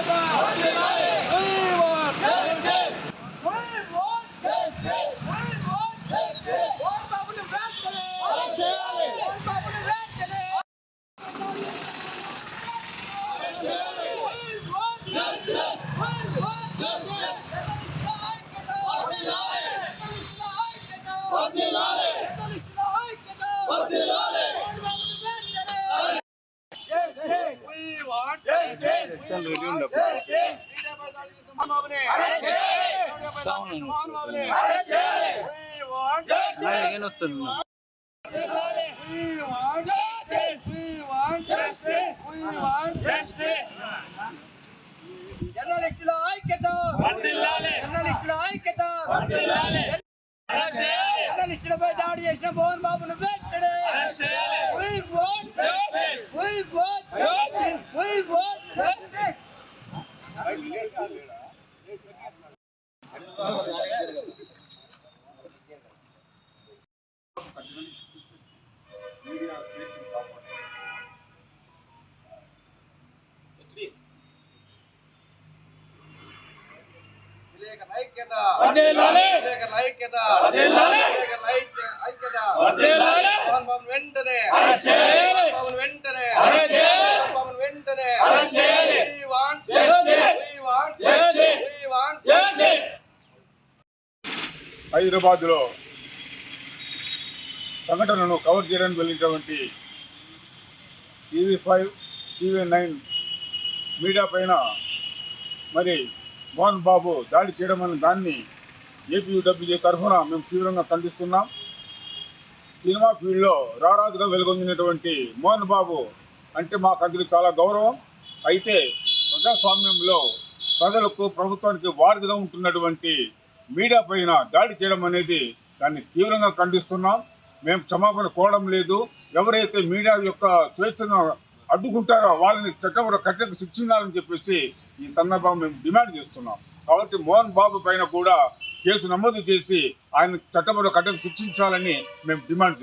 ってた జర్నలిస్టుల ఐక్యత జర్నలిస్టుల ఐక్యత జర్నలిస్టులపై దాడి చేసిన మోహన్ బాబును వెంటనే Justice. హైదరాబాద్లో సంఘటనను కవర్ చేయడానికి వెళ్ళినటువంటి TV five TV nine media పైన మరి మోహన్ బాబు దాడి చేయడం అనే దాన్ని ఏపీడబ్ల్యూజే తరఫున మేము తీవ్రంగా ఖండిస్తున్నాం. సినిమా ఫీల్డ్లో రారాజుగా వెలుగొందినటువంటి మోహన్ బాబు అంటే మాకు అందుకు చాలా గౌరవం. అయితే ప్రజాస్వామ్యంలో ప్రజలకు ప్రభుత్వానికి వారధిగా ఉంటున్నటువంటి మీడియా పైన దాడి చేయడం అనేది దాన్ని తీవ్రంగా ఖండిస్తున్నాం. మేము క్షమాపణ కోవడం లేదు. ఎవరైతే మీడియా యొక్క స్వేచ్ఛను అడ్డుకుంటారో? వాళ్ళని చట్టంలో కట్టకు శిక్షించాలని చెప్పేసి ఈ సందర్భంగా మేము డిమాండ్ చేస్తున్నాం. కాబట్టి మోహన్ బాబు పైన కూడా కేసు నమోదు చేసి ఆయన చట్టంలో కట్టకు శిక్షించాలని మేము డిమాండ్ చేస్తున్నాం.